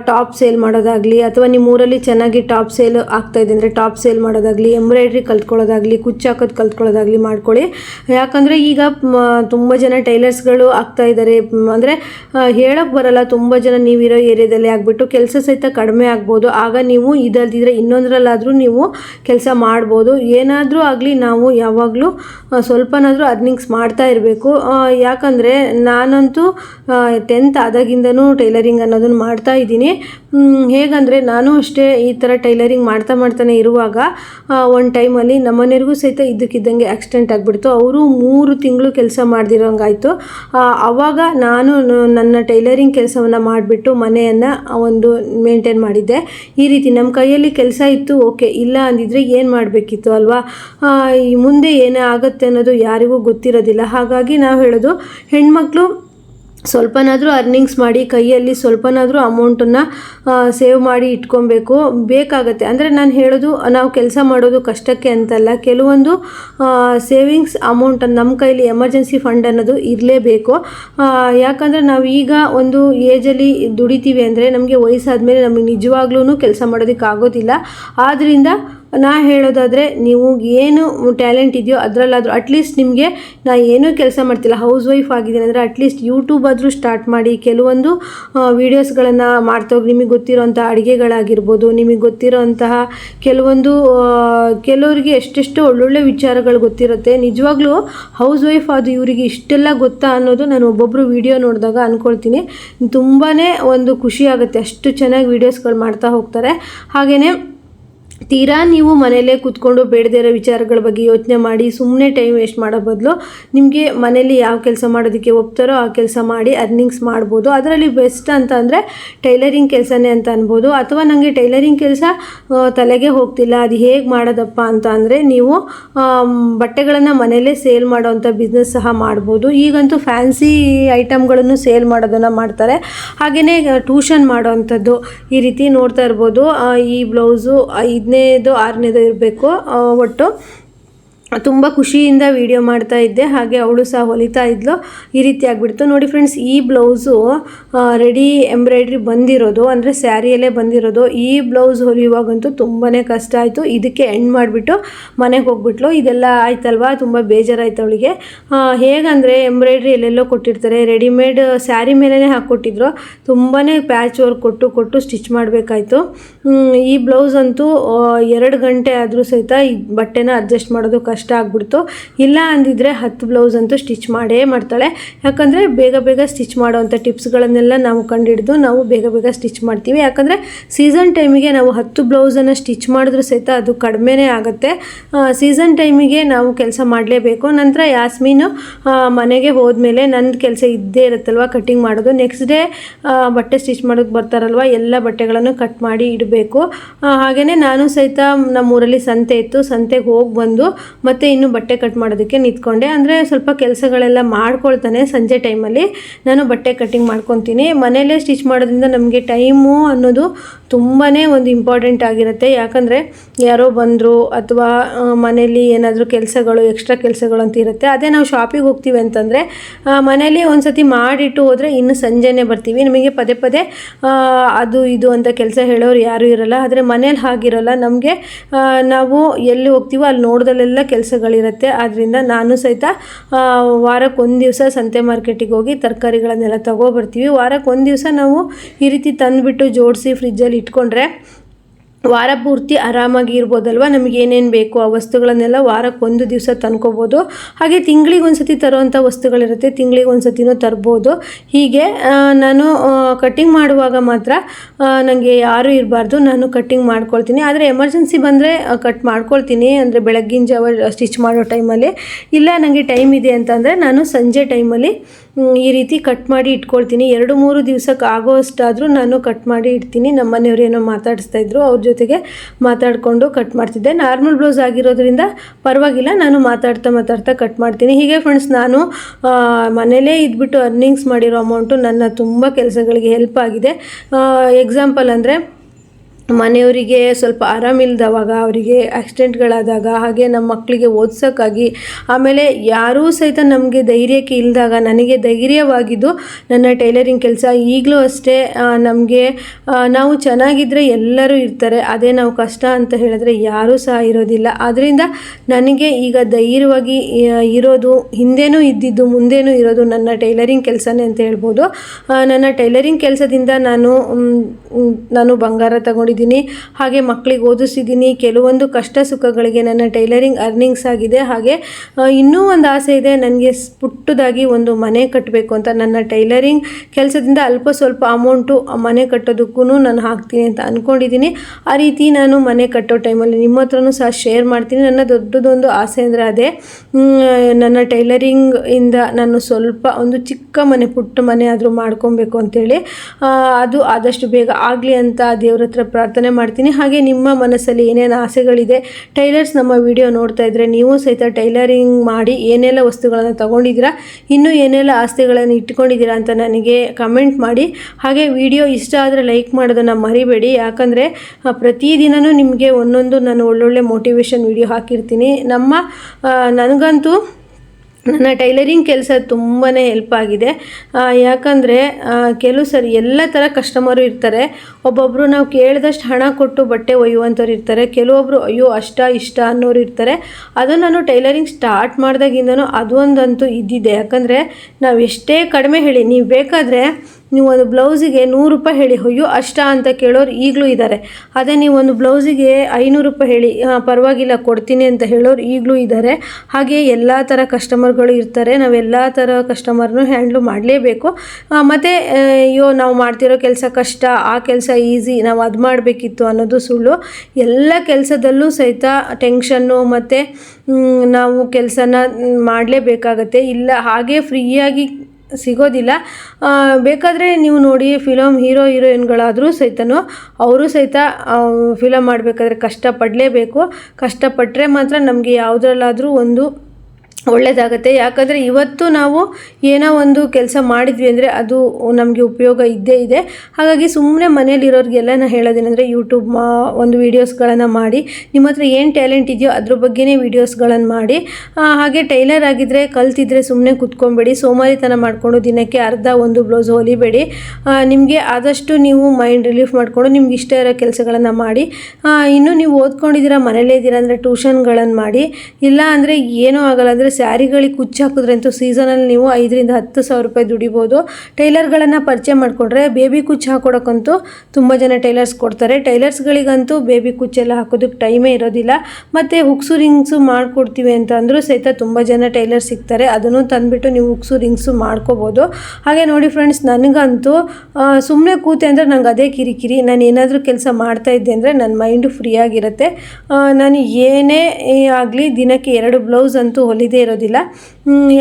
ಟಾಪ್ ಸೇಲ್ ಮಾಡೋದಾಗಲಿ ಅಥವಾ ನಿಮ್ಮ ಊರಲ್ಲಿ ಚೆನ್ನಾಗಿ ಟಾಪ್ ಸೇಲ್ ಆಗ್ತಾ ಇದೆ ಅಂದರೆ ಟಾಪ್ ಸೇಲ್ ಮಾಡೋದಾಗಲಿ, ಎಂಬ್ರಾಯ್ಡ್ರಿ ಕಲ್ತ್ಕೊಳ್ಳೋದಾಗಲಿ ಕುಚ್ಚಾಕೋದು ಕಲ್ತ್ಕೊಳ್ಳೋದಾಗಲಿ ಮಾಡ್ಕೊಳ್ಳಿ. ಯಾಕಂದರೆ ಈಗ ತುಂಬ ಜನ ಟೈಲರ್ಸ್ಗಳು ಆಗ್ತಾ ಇದ್ದಾರೆ. ಅಂದರೆ ಹೇಳೋಕ್ಕೆ ಬರಲ್ಲ, ತುಂಬ ಜನ ನೀವಿರೋ ಏರಿಯಾದಲ್ಲಿ ಆಗಿಬಿಟ್ಟು ಕೆಲಸ ಸಹಿತ ಕಡಿಮೆ ಆಗ್ಬೋದು. ಆಗ ನೀವು ಇದಲ್ದಿದ್ರೆ ಇನ್ನೊಂದರಲ್ಲಾದರೂ ನೀವು ಕೆಲಸ ಮಾಡ್ಬೋದು. ಏನಾದರೂ ಆಗಲಿ ನಾವು ಯಾವಾಗಲೂ ಸ್ವಲ್ಪನಾದರೂ ಅರ್ನಿಂಗ್ಸ್ ಮಾಡ್ತಾ ಇರಬೇಕು. ಯಾಕಂದರೆ ನಾನಂತೂ ಟೆಂತ್ ಆದಾಗಿಂದನೂ ಟೈಲರಿಂಗ್ ಅನ್ನೋದನ್ನು ಮಾಡ್ತಾ ಇದ್ದೀನಿ. ಹೇಗಂದರೆ ನಾನು ಅಷ್ಟೇ ಈ ಥರ ಟೈಲರಿಂಗ್ ಮಾಡ್ತಾ ಮಾಡ್ತಾನೆ ಇರುವಾಗ ಒಂದು ಟೈಮಲ್ಲಿ ನಮ್ಮನೆಯವ್ರಿಗೂ ಸಹಿತ ಇದ್ದಕ್ಕಿದ್ದಂಗೆ ಆಕ್ಸಿಡೆಂಟ್ ಆಗಿಬಿಡ್ತು. ಅವರು ಮೂರು ತಿಂಗಳು ಕೆಲಸ ಮಾಡ್ದಿರೋಂಗಾಯಿತು. ಆವಾಗ ನಾನು ನನ್ನ ಟೈಲರಿಂಗ್ ಕೆಲಸವನ್ನು ಮಾಡಿಬಿಟ್ಟು ಮನೆಯನ್ನು ಒಂದು ಮೇಂಟೈನ್ ಮಾಡಿದ್ದೆ. ಈ ರೀತಿ ನಮ್ಮ ಕೈಯಲ್ಲಿ ಕೆಲಸ ಇತ್ತು, ಓಕೆ. ಇಲ್ಲ ಅಂದಿದ್ರೆ ಏನು ಮಾಡಬೇಕಿತ್ತು ಅಲ್ವಾ? ಈ ಮುಂದೆ ಏನೇ ಆಗುತ್ತೆ ಅನ್ನೋದು ಯಾರಿಗೂ ಗೊತ್ತಿರೋದಿಲ್ಲ. ಹಾಗಾಗಿ ನಾವು ಹೇಳೋದು, ಹೆಣ್ಮಕ್ಳು ಸ್ವಲ್ಪನಾದರೂ ಅರ್ನಿಂಗ್ಸ್ ಮಾಡಿ, ಕೈಯಲ್ಲಿ ಸ್ವಲ್ಪನಾದರೂ ಅಮೌಂಟನ್ನು ಸೇವ್ ಮಾಡಿ ಇಟ್ಕೊಬೇಕು. ಬೇಕಾಗತ್ತೆ. ಅಂದರೆ ನಾನು ಹೇಳೋದು, ನಾವು ಕೆಲಸ ಮಾಡೋದು ಕಷ್ಟಕ್ಕೆ ಅಂತಲ್ಲ, ಕೆಲವೊಂದು ಸೇವಿಂಗ್ಸ್ ಅಮೌಂಟ್ ನಮ್ಮ ಕೈಲಿ ಎಮರ್ಜೆನ್ಸಿ ಫಂಡ್ ಅನ್ನೋದು ಇರಲೇಬೇಕು. ಯಾಕಂದರೆ ನಾವು ಈಗ ಒಂದು ಏಜಲ್ಲಿ ದುಡಿತೀವಿ ಅಂದರೆ ನಮಗೆ ವಯಸ್ಸಾದ ಮೇಲೆ ನಮಗೆ ನಿಜವಾಗ್ಲೂ ಕೆಲಸ ಮಾಡೋದಕ್ಕೆ ಆಗೋದಿಲ್ಲ ಆದ್ದರಿಂದ ನಾ ಹೇಳೋದಾದರೆ ನೀವು ಏನು ಟ್ಯಾಲೆಂಟ್ ಇದೆಯೋ ಅದರಲ್ಲಾದರೂ ಅಟ್ಲೀಸ್ಟ್ ನಿಮಗೆ ನಾ ಏನೂ ಕೆಲಸ ಮಾಡ್ತಿಲ್ಲ ಹೌಸ್ ವೈಫ್ ಆಗಿದ್ದೀನಿ ಅಂದರೆ ಅಟ್ಲೀಸ್ಟ್ ಯೂಟ್ಯೂಬ್ ಆದರೂ ಸ್ಟಾರ್ಟ್ ಮಾಡಿ, ಕೆಲವೊಂದು ವೀಡಿಯೋಸ್ಗಳನ್ನು ಮಾಡ್ತೋಗಿ ನಿಮಗೆ ಗೊತ್ತಿರೋಂಥ ಅಡುಗೆಗಳಾಗಿರ್ಬೋದು, ನಿಮಗೆ ಗೊತ್ತಿರೋಂತಹ ಕೆಲವೊಂದು ಕೆಲವರಿಗೆ ಎಷ್ಟೆಷ್ಟು ಒಳ್ಳೊಳ್ಳೆ ವಿಚಾರಗಳು ಗೊತ್ತಿರುತ್ತೆ. ನಿಜವಾಗ್ಲೂ ಹೌಸ್ ವೈಫ್ ಅದು ಇವರಿಗೆ ಇಷ್ಟೆಲ್ಲ ಗೊತ್ತಾ ಅನ್ನೋದು ನಾನು ಒಬ್ಬೊಬ್ಬರು ವೀಡಿಯೋ ನೋಡಿದಾಗ ಅಂದ್ಕೊಳ್ತೀನಿ ತುಂಬಾ ಒಂದು ಖುಷಿ ಆಗುತ್ತೆ ಅಷ್ಟು ಚೆನ್ನಾಗಿ ವೀಡಿಯೋಸ್ಗಳು ಮಾಡ್ತಾ ಹೋಗ್ತಾರೆ. ಹಾಗೆಯೇ ತೀರಾ ನೀವು ಮನೆಯಲ್ಲೇ ಕೂತ್ಕೊಂಡು ಬೇಡದೇ ಇರೋ ವಿಚಾರಗಳ ಬಗ್ಗೆ ಯೋಚನೆ ಮಾಡಿ ಸುಮ್ಮನೆ ಟೈಮ್ ವೇಸ್ಟ್ ಮಾಡೋ ಬದಲು ನಿಮಗೆ ಮನೇಲಿ ಯಾವ ಕೆಲಸ ಮಾಡೋದಕ್ಕೆ ಒಪ್ತಾರೋ ಆ ಕೆಲಸ ಮಾಡಿ ಅರ್ನಿಂಗ್ಸ್ ಮಾಡ್ಬೋದು. ಅದರಲ್ಲಿ ಬೆಸ್ಟ್ ಅಂತ ಅಂದರೆ ಟೈಲರಿಂಗ್ ಕೆಲಸನೇ ಅಂತ ಅನ್ಬೋದು. ಅಥವಾ ನನಗೆ ಟೈಲರಿಂಗ್ ಕೆಲಸ ತಲೆಗೆ ಹೋಗ್ತಿಲ್ಲ, ಅದು ಹೇಗೆ ಮಾಡೋದಪ್ಪ ಅಂತ ಅಂದರೆ ನೀವು ಬಟ್ಟೆಗಳನ್ನು ಮನೆಯಲ್ಲೇ ಸೇಲ್ ಮಾಡೋವಂಥ ಬಿಸ್ನೆಸ್ ಸಹ ಮಾಡ್ಬೋದು. ಈಗಂತೂ ಫ್ಯಾನ್ಸಿ ಐಟಮ್ಗಳನ್ನು ಸೇಲ್ ಮಾಡೋದನ್ನು ಮಾಡ್ತಾರೆ. ಹಾಗೆಯೇ ಟ್ಯೂಷನ್ ಮಾಡೋವಂಥದ್ದು ಈ ರೀತಿ ನೋಡ್ತಾ ಇರ್ಬೋದು. ಈ ಬ್ಲೌಸು ಐದನೇದು ಆರನೇದು ಇರಬೇಕು ಒಟ್ಟು ತುಂಬ ಖುಷಿಯಿಂದ ವಿಡಿಯೋ ಮಾಡ್ತಾ ಇದ್ದೆ, ಹಾಗೆ ಅವಳು ಸಹ ಹೊಲಿತಾ ಇದ್ಲು. ಈ ರೀತಿ ಆಗಿಬಿಡ್ತು. ನೋಡಿ ಫ್ರೆಂಡ್ಸ್ ಈ ಬ್ಲೌಸು ರೆಡಿ ಎಂಬ್ರಾಯ್ಡ್ರಿ ಬಂದಿರೋದು, ಅಂದರೆ ಸ್ಯಾರಿಯಲ್ಲೇ ಬಂದಿರೋದು. ಈ ಬ್ಲೌಸ್ ಹೊಲಿಯುವಾಗಂತೂ ತುಂಬಾ ಕಷ್ಟ ಆಯಿತು. ಇದಕ್ಕೆ ಎಂಡ್ ಮಾಡಿಬಿಟ್ಟು ಮನೆಗೆ ಹೋಗ್ಬಿಟ್ಲು. ಇದೆಲ್ಲ ಆಯ್ತಲ್ವಾ? ತುಂಬ ಬೇಜಾರಾಯ್ತು ಅವಳಿಗೆ. ಹೇಗಂದರೆ ಎಂಬ್ರಾಯ್ಡ್ರಿ ಎಲ್ಲೆಲ್ಲೋ ಕೊಟ್ಟಿರ್ತಾರೆ. ರೆಡಿಮೇಡ್ ಸ್ಯಾರಿ ಮೇಲೇ ಹಾಕ್ಕೊಟ್ಟಿದ್ರು. ತುಂಬಾ ಪ್ಯಾಚ್ ವರ್ಕ್ ಕೊಟ್ಟು ಕೊಟ್ಟು ಸ್ಟಿಚ್ ಮಾಡಬೇಕಾಯ್ತು. ಈ ಬ್ಲೌಸ್ ಅಂತೂ ಎರಡು ಗಂಟೆ ಆದರೂ ಸಹಿತ ಈ ಬಟ್ಟೆನ ಅಡ್ಜಸ್ಟ್ ಮಾಡೋದು ಕಷ್ಟ. ಆಗ್ಬಿಡ್ತು. ಇಲ್ಲ ಅಂದಿದ್ರೆ ಹತ್ತು ಬ್ಲೌಸ್ ಅಂತೂ ಸ್ಟಿಚ್ ಮಾಡೇ ಮಾಡ್ತಾಳೆ. ಯಾಕಂದರೆ ಬೇಗ ಬೇಗ ಸ್ಟಿಚ್ ಮಾಡೋವಂಥ ಟಿಪ್ಸ್ಗಳನ್ನೆಲ್ಲ ನಾವು ಕಂಡುಹಿಡಿದು ನಾವು ಬೇಗ ಬೇಗ ಸ್ಟಿಚ್ ಮಾಡ್ತೀವಿ. ಯಾಕಂದರೆ ಸೀಸನ್ ಟೈಮಿಗೆ ನಾವು ಹತ್ತು ಬ್ಲೌಸನ್ನು ಸ್ಟಿಚ್ ಮಾಡಿದ್ರೂ ಸಹಿತ ಅದು ಕಡಿಮೆನೇ ಆಗುತ್ತೆ. ಸೀಸನ್ ಟೈಮಿಗೆ ನಾವು ಕೆಲಸ ಮಾಡಲೇಬೇಕು. ನಂತರ ಯಾಸ್ಮೀನು ಮನೆಗೆ ಹೋದ್ಮೇಲೆ ನನ್ನ ಕೆಲಸ ಇದ್ದೇ ಇರುತ್ತಲ್ವ ಕಟ್ಟಿಂಗ್ ಮಾಡೋದು. ನೆಕ್ಸ್ಟ್ ಡೇ ಬಟ್ಟೆ ಸ್ಟಿಚ್ ಮಾಡೋಕ್ಕೆ ಬರ್ತಾರಲ್ವ, ಎಲ್ಲ ಬಟ್ಟೆಗಳನ್ನು ಕಟ್ ಮಾಡಿ ಇಡಬೇಕು. ಹಾಗೆಯೇ ನಾನು ಸಹಿತ ನಮ್ಮೂರಲ್ಲಿ ಸಂತೆ ಇತ್ತು. ಸಂತೆಗೆ ಹೋಗಿ ಬಂದು ಮತ್ತೆ ಇನ್ನು ಬಟ್ಟೆ ಕಟ್ ಮಾಡೋದಕ್ಕೆ ನಿಂತ್ಕೊಂಡೆ. ಅಂದರೆ ಸ್ವಲ್ಪ ಕೆಲಸಗಳೆಲ್ಲ ಮಾಡ್ಕೊಳ್ತಾನೆ ಸಂಜೆ ಟೈಮಲ್ಲಿ ನಾನು ಬಟ್ಟೆ ಕಟ್ಟಿಂಗ್ ಮಾಡ್ಕೊತೀನಿ. ಮನೆಯಲ್ಲೇ ಸ್ಟಿಚ್ ಮಾಡೋದ್ರಿಂದ ನಮಗೆ ಟೈಮು ಅನ್ನೋದು ತುಂಬಾ ಒಂದು ಇಂಪಾರ್ಟೆಂಟ್ ಆಗಿರುತ್ತೆ. ಯಾಕಂದರೆ ಯಾರೋ ಬಂದರು ಅಥವಾ ಮನೇಲಿ ಏನಾದರೂ ಕೆಲಸಗಳು ಎಕ್ಸ್ಟ್ರಾ ಕೆಲಸಗಳು ಅಂತ ಇರುತ್ತೆ. ಅದೇ ನಾವು ಶಾಪಿಗೆ ಹೋಗ್ತೀವಿ ಅಂತಂದರೆ ಮನೇಲಿ ಒಂದು ಸತಿ ಮಾಡಿಟ್ಟು ಹೋದರೆ ಇನ್ನು ಸಂಜೆನೆ ಬರ್ತೀವಿ. ನಮಗೆ ಪದೇ ಪದೇ ಅದು ಇದು ಅಂತ ಕೆಲಸ ಹೇಳೋರು ಯಾರೂ ಇರಲ್ಲ. ಆದರೆ ಮನೇಲಿ ಹಾಗಿರೋಲ್ಲ. ನಮಗೆ ನಾವು ಎಲ್ಲಿ ಹೋಗ್ತೀವೋ ಅಲ್ಲಿ ನೋಡ್ದಲ್ಲೆಲ್ಲ ಕೆಲಸಗಳಿರುತ್ತೆ. ಆದ್ದರಿಂದ ನಾನು ಸಹಿತ ವಾರಕ್ಕೆ ಒಂದು ದಿವಸ ಸಂತೆ ಮಾರ್ಕೆಟಿಗೆ ಹೋಗಿ ತರಕಾರಿಗಳನ್ನೆಲ್ಲ ತಗೊಬರ್ತೀವಿ. ವಾರಕ್ಕೆ ಒಂದು ದಿವಸ ನಾವು ಈ ರೀತಿ ತಂದುಬಿಟ್ಟು ಜೋಡಿಸಿ ಫ್ರಿಜ್ಜಲ್ಲಿ ಇಟ್ಕೊಂಡ್ರೆ ವಾರ ಪೂರ್ತಿ ಆರಾಮಾಗಿ ಇರ್ಬೋದಲ್ವ ನಮಗೆ ಏನೇನು ಬೇಕು? ಆ ವಸ್ತುಗಳನ್ನೆಲ್ಲ ವಾರಕ್ಕೆ ಒಂದು ದಿವಸ ತಂದ್ಕೋಬೋದು. ಹಾಗೆ ತಿಂಗಳಿಗೆ ಒಂದು ಸತಿ ತರುವಂಥ ವಸ್ತುಗಳಿರುತ್ತೆ. ತಿಂಗಳಿಗೆ ಒಂದು ಸತಿನೂ ತರ್ಬೋದು. ಹೀಗೆ ನಾನು ಕಟ್ಟಿಂಗ್ ಮಾಡುವಾಗ ಮಾತ್ರ ನನಗೆ ಯಾರೂ ಇರಬಾರ್ದು. ನಾನು ಕಟ್ಟಿಂಗ್ ಮಾಡ್ಕೊಳ್ತೀನಿ. ಆದರೆ ಎಮರ್ಜೆನ್ಸಿ ಬಂದರೆ ಕಟ್ ಮಾಡ್ಕೊಳ್ತೀನಿ. ಅಂದರೆ ಬೆಳಗ್ಗಿನ ಜಾವ ಸ್ಟಿಚ್ ಮಾಡೋ ಟೈಮಲ್ಲಿ. ಇಲ್ಲ ನನಗೆ ಟೈಮ್ ಇದೆ ಅಂತಂದರೆ ನಾನು ಸಂಜೆ ಟೈಮಲ್ಲಿ ಈ ರೀತಿ ಕಟ್ ಮಾಡಿ ಇಟ್ಕೊಳ್ತೀನಿ. ಎರಡು, ಮೂರು ದಿವ್ಸಕ್ಕೆ ಆಗೋಷ್ಟಾದರೂ ನಾನು ಕಟ್ ಮಾಡಿ ಇಡ್ತೀನಿ. ನಮ್ಮ ಮನೆಯವ್ರು ಏನೋ ಮಾತಾಡಿಸ್ತಾ ಇದ್ರು, ಅವ್ರ ಜೊತೆಗೆ ಮಾತಾಡಿಕೊಂಡು ಕಟ್ ಮಾಡ್ತಿದ್ದೆ. ನಾರ್ಮಲ್ ಬ್ಲೌಸ್ ಆಗಿರೋದ್ರಿಂದ ಪರವಾಗಿಲ್ಲ, ನಾನು ಮಾತಾಡ್ತಾ ಮಾತಾಡ್ತಾ ಕಟ್ ಮಾಡ್ತೀನಿ. ಹೀಗೆ ಫ್ರೆಂಡ್ಸ್ ನಾನು ಮನೇಲೇ ಇದ್ಬಿಟ್ಟು ಅರ್ನಿಂಗ್ಸ್ ಮಾಡಿರೋ ಅಮೌಂಟು ನನ್ನ ತುಂಬ ಕೆಲಸಗಳಿಗೆ ಹೆಲ್ಪ್ ಆಗಿದೆ. ಎಕ್ಸಾಂಪಲ್ ಅಂದರೆ ಮನೆಯವರಿಗೆ ಸ್ವಲ್ಪ ಆರಾಮಿಲ್ದವಾಗ ಅವರಿಗೆ ಆಕ್ಸಿಡೆಂಟ್ಗಳಾದಾಗ ಹಾಗೆ ನಮ್ಮ ಮಕ್ಕಳಿಗೆ ಓದ್ಸೋಕ್ಕಾಗಿ, ಆಮೇಲೆ ಯಾರೂ ಸಹಿತ ನಮಗೆ ಧೈರ್ಯಕ್ಕೆ ಇಲ್ಲದಾಗ ನನಗೆ ಧೈರ್ಯವಾಗಿದ್ದು ನನ್ನ ಟೈಲರಿಂಗ್ ಕೆಲಸ, ಈಗಲೂ ಅಷ್ಟೇ ನಮಗೆ ನಾವು ಚೆನ್ನಾಗಿದ್ದರೆ ಎಲ್ಲರೂ ಇರ್ತಾರೆ, ಅದೇ ನಾವು ಕಷ್ಟ ಅಂತ ಹೇಳಿದ್ರೆ ಯಾರೂ ಸಹ ಇರೋದಿಲ್ಲ. ಆದ್ದರಿಂದ ನನಗೆ ಈಗ ಧೈರ್ಯವಾಗಿ ಇರೋದು, ಹಿಂದೆನೂ ಇದ್ದಿದ್ದು, ಮುಂದೇನೂ ಇರೋದು ನನ್ನ ಟೈಲರಿಂಗ್ ಕೆಲಸನೇ ಅಂತ ಹೇಳ್ಬೋದು. ನನ್ನ ಟೈಲರಿಂಗ್ ಕೆಲಸದಿಂದ ನಾನು ನಾನು ಬಂಗಾರ ತಗೊಂಡಿದ್ದೀನಿ ಹಾಗೆ ಮಕ್ಕಳಿಗೆ ಓದಿಸಿದ್ದೀನಿ. ಕೆಲವೊಂದು ಕಷ್ಟ ಸುಖಗಳಿಗೆ ನನ್ನ ಟೈಲರಿಂಗ್ ಅರ್ನಿಂಗ್ಸ್ ಆಗಿದೆ. ಹಾಗೆ ಇನ್ನೂ ಒಂದು ಆಸೆ ಇದೆ. ನನಗೆ ಪುಟ್ಟದಾಗಿ ಒಂದು ಮನೆ ಕಟ್ಟಬೇಕು ಅಂತ. ನನ್ನ ಟೈಲರಿಂಗ್ ಕೆಲಸದಿಂದ ಅಲ್ಪ ಸ್ವಲ್ಪ ಅಮೌಂಟು ಮನೆ ಕಟ್ಟೋದಕ್ಕೂ ನಾನು ಹಾಕ್ತೀನಿ ಅಂತ ಅಂದ್ಕೊಂಡಿದ್ದೀನಿ ಆ ರೀತಿ ನಾನು ಮನೆ ಕಟ್ಟೋ ಟೈಮಲ್ಲಿ ನಿಮ್ಮ ಹತ್ರನೂ ಸಹ ಶೇರ್ ಮಾಡ್ತೀನಿ. ನನ್ನ ದೊಡ್ಡದೊಂದು ಆಸೆ ಅಂದರೆ ಅದೇ ನನ್ನ ಟೈಲರಿಂಗ್ ಇಂದ ನಾನು ಸ್ವಲ್ಪ ಒಂದು ಚಿಕ್ಕ ಮನೆ, ಪುಟ್ಟ ಮನೆ ಆದರೂ ಮಾಡ್ಕೊಬೇಕು ಅಂತೇಳಿ ಅದು ಆದಷ್ಟು ಬೇಗ ಆಗಲಿ ಅಂತ ದೇವ್ರ ಹತ್ರ ಪ್ರಾರ್ಥನೆ ಮಾಡ್ತೀನಿ. ಹಾಗೆ ನಿಮ್ಮ ಮನಸ್ಸಲ್ಲಿ ಏನೇನು ಆಸೆಗಳಿದೆ, ಟೈಲರ್ಸ್ ನಮ್ಮ ವಿಡಿಯೋ ನೋಡ್ತಾ ಇದ್ದರೆ ನೀವು ಸಹಿತ ಟೈಲರಿಂಗ್ ಮಾಡಿ ಏನೆಲ್ಲ ವಸ್ತುಗಳನ್ನು ತಗೊಂಡಿದ್ದೀರಾ, ಇನ್ನೂ ಏನೆಲ್ಲ ಆಸ್ತಿಗಳನ್ನು ಇಟ್ಕೊಂಡಿದ್ದೀರಾ ಅಂತ ನನಗೆ ಕಮೆಂಟ್ ಮಾಡಿ. ಹಾಗೆ ವಿಡಿಯೋ ಇಷ್ಟ ಆದರೆ ಲೈಕ್ ಮಾಡೋದನ್ನು ಮರಿಬೇಡಿ. ಯಾಕಂದರೆ ಪ್ರತಿದಿನವೂ ನಿಮಗೆ ಒಂದೊಂದು ನಾನು ಒಳ್ಳೊಳ್ಳೆ ಮೋಟಿವೇಶನ್ ವಿಡಿಯೋ ಹಾಕಿರ್ತೀನಿ. ನಮ್ಮ ನನಗಂತೂ ನನ್ನ ಟೈಲರಿಂಗ್ ಕೆಲಸ ತುಂಬಾ ಹೆಲ್ಪ್ ಆಗಿದೆ. ಯಾಕಂದರೆ ಕೆಲವು ಸರಿ ಎಲ್ಲ ಥರ ಕಸ್ಟಮರು ಇರ್ತಾರೆ. ಒಬ್ಬೊಬ್ಬರು ನಾವು ಕೇಳಿದಷ್ಟು ಹಣ ಕೊಟ್ಟು ಬಟ್ಟೆ ಒಯ್ಯುವಂಥವ್ರು ಇರ್ತಾರೆ. ಕೆಲವೊಬ್ಬರು ಅಯ್ಯೋ, ಅಷ್ಟ ಇಷ್ಟ ಅನ್ನೋರು ಇರ್ತಾರೆ. ಅದು ನಾನು ಟೈಲರಿಂಗ್ ಸ್ಟಾರ್ಟ್ ಮಾಡಿದಾಗಿಂದನೂ ಅದೊಂದಂತೂ ಇದ್ದಿದೆ. ಯಾಕಂದರೆ, ನಾವು ಎಷ್ಟೇ ಕಡಿಮೆ ಹೇಳಿ, ನೀವು ಬೇಕಾದರೆ ನೀವು ಒಂದು ಬ್ಲೌಸಿಗೆ ನೂರು ರೂಪಾಯಿ ಹೇಳಿ ಅಯ್ಯೋ ಅಷ್ಟ ಅಂತ ಕೇಳೋರು ಈಗಲೂ ಇದ್ದಾರೆ ಅದೇ ನೀವು ಒಂದು ಬ್ಲೌಸಿಗೆ ಐನೂರು ರೂಪಾಯಿ ಹೇಳಿ ಪರವಾಗಿಲ್ಲ, ಕೊಡ್ತೀನಿ ಅಂತ ಹೇಳೋರು ಈಗಲೂ ಇದ್ದಾರೆ ಹಾಗೆ ಎಲ್ಲ ಥರ ಕಸ್ಟಮರ್ಗಳು ಇರ್ತಾರೆ. ನಾವು ಎಲ್ಲ ಥರ ಕಸ್ಟಮರ್ನು ಹ್ಯಾಂಡ್ಲು ಮಾಡಲೇಬೇಕು. ಮತ್ತು ಅಯ್ಯೋ, ನಾವು ಮಾಡ್ತಿರೋ ಕೆಲಸ ಕಷ್ಟ, ಆ ಕೆಲಸ ಈಸಿ ನಾವು ಅದು ಮಾಡಬೇಕಿತ್ತು ಅನ್ನೋದು ಸುಳ್ಳು. ಎಲ್ಲ ಕೆಲಸದಲ್ಲೂ ಸಹಿತ ಟೆನ್ಷನ್ನು ಮತ್ತು ನಾವು ಕೆಲಸನ ಮಾಡಲೇಬೇಕಾಗತ್ತೆ. ಇಲ್ಲ, ಹಾಗೆ ಫ್ರೀಯಾಗಿ ಸಿಗೋದಿಲ್ಲ. ಬೇಕಾದರೆ ನೀವು ನೋಡಿ ಫಿಲಮ್ ಹೀರೋ ಹೀರೋಯಿನ್ಗಳಾದರೂ ಸಹಿತನೂ ಅವರು ಸಹಿತ ಫಿಲಮ್ ಮಾಡಬೇಕಾದ್ರೆ ಕಷ್ಟಪಡಲೇಬೇಕು. ಕಷ್ಟಪಟ್ಟರೆ ಮಾತ್ರ ನಮಗೆ ಯಾವುದ್ರಲ್ಲಾದರೂ ಒಂದು ಒಳ್ಳೆಯದಾಗತ್ತೆ ಯಾಕಂದರೆ ಇವತ್ತು ನಾವು ಏನೋ ಒಂದು ಕೆಲಸ ಮಾಡಿದ್ವಿ ಅಂದರೆ ಅದು ನಮಗೆ ಉಪಯೋಗ ಇದ್ದೇ ಇದೆ. ಹಾಗಾಗಿ ಸುಮ್ಮನೆ ಮನೇಲಿರೋರಿಗೆಲ್ಲ ನಾನು ಹೇಳೋದೇನೆಂದರೆ ಯೂಟ್ಯೂಬ್ ಒಂದು ವೀಡಿಯೋಸ್ಗಳನ್ನು ಮಾಡಿ, ನಿಮ್ಮ ಹತ್ರ ಏನು ಟ್ಯಾಲೆಂಟ್ ಇದೆಯೋ ಅದ್ರ ಬಗ್ಗೆನೇ ವೀಡಿಯೋಸ್ಗಳನ್ನು ಮಾಡಿ. ಹಾಗೆ ಟೈಲರ್ ಆಗಿದ್ದರೆ ಕಲ್ತಿದ್ರೆ ಸುಮ್ಮನೆ ಕುತ್ಕೊಬೇಡಿ ಸೋಮಾರಿತನ ಮಾಡಿಕೊಂಡು ದಿನಕ್ಕೆ ಅರ್ಧ ಒಂದು ಬ್ಲೌಸ್ ಹೊಲಿಬೇಡಿ. ನಿಮಗೆ ಆದಷ್ಟು ನೀವು ಮೈಂಡ್ ರಿಲೀಫ್ ಮಾಡಿಕೊಂಡು ನಿಮ್ಗೆ ಇಷ್ಟ ಇರೋ ಕೆಲಸಗಳನ್ನು ಮಾಡಿ. ಇನ್ನೂ ಇನ್ನು ನೀವು ಓದ್ಕೊಂಡಿದ್ದೀರಾ ಮನೇಲೇ ಇದ್ದೀರಾ ಅಂದರೆ ಟ್ಯೂಷನ್ಗಳನ್ನು ಮಾಡಿ. ಇಲ್ಲ ಅಂದರೆ ಏನೂ ಆಗಲ್ಲ ಅಂದರೆ ಸ್ಯಾರಿಗಳಿಗೆ ಕುಚ್ಚು ಹಾಕಿದ್ರೆ ಅಂತೂ ಸೀಸನಲ್ಲಿ ನೀವು ಐದರಿಂದ ಹತ್ತು ಸಾವಿರ ರೂಪಾಯಿ ದುಡಿಬೋದು. ಟೈಲರ್ಗಳನ್ನು ಪರಿಚಯ ಮಾಡಿಕೊಂಡ್ರೆ ಬೇಬಿ ಕುಚ್ಚು ಹಾಕೊಡೋಕ್ಕಂತೂ ತುಂಬ ಜನ ಟೈಲರ್ಸ್ ಕೊಡ್ತಾರೆ. ಟೈಲರ್ಸ್ಗಳಿಗಂತೂ ಬೇಬಿ ಕುಚ್ಚೆಲ್ಲ ಹಾಕೋದಕ್ಕೆ ಟೈಮೇ ಇರೋದಿಲ್ಲ. ಮತ್ತು ಹುಕ್ಸು ರಿಂಗ್ಸು ಮಾಡಿಕೊಡ್ತೀವಿ ಅಂತ ಅಂದರೂ ಸಹಿತ ತುಂಬ ಜನ ಟೈಲರ್ಸ್ ಸಿಗ್ತಾರೆ. ಅದನ್ನು ತಂದುಬಿಟ್ಟು ನೀವು ಹುಕ್ಸು ರಿಂಗ್ಸು ಮಾಡ್ಕೋಬೋದು. ಹಾಗೆ ನೋಡಿ ಫ್ರೆಂಡ್ಸ್ ನನಗಂತೂ ಸುಮ್ಮನೆ ಕೂತೆ ಅಂದರೆ ನಂಗೆ ಅದೇ ಕಿರಿಕಿರಿ. ನಾನು ಏನಾದರೂ ಕೆಲಸ ಮಾಡ್ತಾ ಇದ್ದೆ ಅಂದರೆ ನನ್ನ ಮೈಂಡು ಫ್ರೀ ಆಗಿರುತ್ತೆ. ನಾನು ಏನೇ ಆಗಲಿ ದಿನಕ್ಕೆ ಎರಡು ಬ್ಲೌಸ್ ಅಂತೂ ಹೊಲಿದೇ ಇರೋದಿಲ್ಲ.